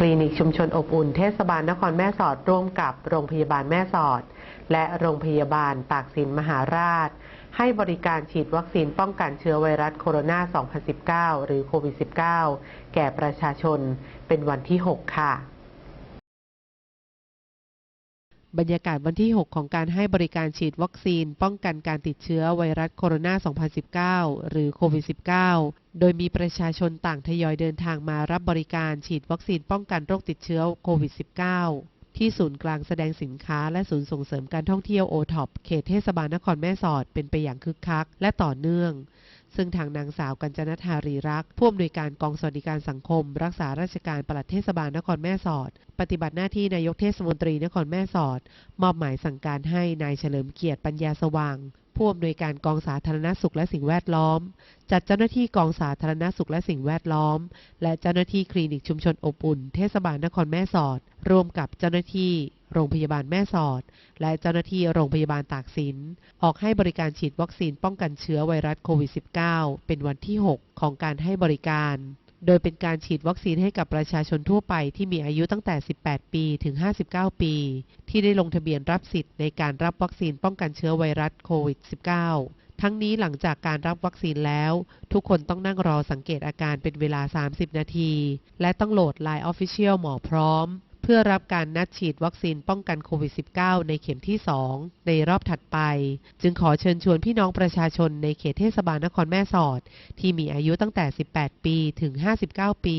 คลินิกชุมชนอบอุ่นเทศบาลนครแม่สอดร่วมกับโรงพยาบาลแม่สอด และโรงพยาบาลตากสินมหาราช ให้บริการฉีดวัคซีนป้องกันเชื้อไวรัสโคโรนา 2019 หรือโควิด -19 แก่ประชาชนเป็นวันที่ 6 ค่ะ บรรยากาศวันที่ 6 ของการให้บริการฉีดวัคซีน ป้องกันการติดเชื้อไวรัสโคโรนา 2019 หรือโควิด -19 โดยมีประชาชนต่างทยอยเดินทางมารับบริการฉีดวัคซีนป้องกันโรคติดเชื้อโควิด -19 ที่ศูนย์กลางแสดงสินค้าและศูนย์ส่งเสริมการท่องเที่ยวโอท็อปเขตเทศบาลนครแม่สอดเป็นไปอย่างคึกคัก และต่อเนื่อง ซึ่งทางนางสาวกัญจนธารีรักผู้อำนวยการกองสวัสดิการสังคม รักษาราชการปลัดเทศบาลนครแม่สอด ปฏิบัติหน้าที่นายกเทศมนตรีนครแม่สอด มอบหมายสั่งการให้นายเฉลิมเกียรติปัญญาสว่างผู้อำนวยการกองสาธารณสุขและสิ่งแวดล้อม จัดเจ้าหน้าที่กองสาธารณสุขและสิ่งแวดล้อม และเจ้าหน้าที่คลินิกชุมชนอบอุ่น เทศบาลนครแม่สอด ร่วมกับเจ้าหน้าที่ โรงพยาบาลแม่สอด และเจ้าหน้าที่โรงพยาบาลตากสิน ออกให้บริการฉีดวัคซีนป้องกันเชื้อไวรัสโควิด -19 เป็นวันที่ 6 ของการให้บริการ โดยเป็นการฉีดวัคซีนให้กับประชาชนทั่วไปที่มีอายุตั้งแต่ 18 ปีถึง 59 ปี ที่ได้ลงทะเบียนรับสิทธิ์ในการรับวัคซีนป้องกันเชื้อไวรัสโควิด -19 ทั้งนี้หลังจากการรับวัคซีนแล้ว ทุกคนต้องนั่งรอสังเกตอาการเป็นเวลา 30 นาที และต้องโหลด Line Official หมอพร้อม พื่อรับการนัดฉีดวัคซีนป้องกันโควิด -19 ในเข็มที่ 2 ในรอบถัดไป จึงขอเชิญชวนพี่น้องประชาชนในเขตเทศบาลนครแม่สอด ที่มีอายุตั้งแต่ 18 ปีถึง 59 ปี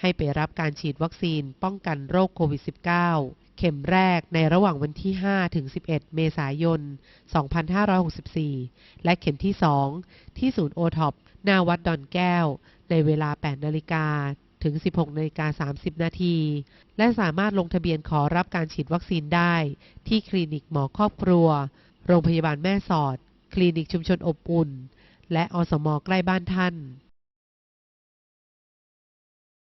ให้ไปรับการฉีดวัคซีนป้องกันโรคโควิด -19 เข็มแรกในระหว่างวันที่ 5 ถึง 11 เมษายน 2564 และเข็มที่ 2 ที่ศูนย์โอท็อปหน้าวัดดอนแก้ว ในเวลา 8 นาฬิกา ถึง 16นาฬิกา30 นาที และสามารถลงทะเบียนขอรับการฉีดวัคซีนได้ ที่คลินิกหมอครอบครัว โรงพยาบาลแม่สอด คลินิกชุมชนอบอุ่น และอสมอใกล้บ้านท่าน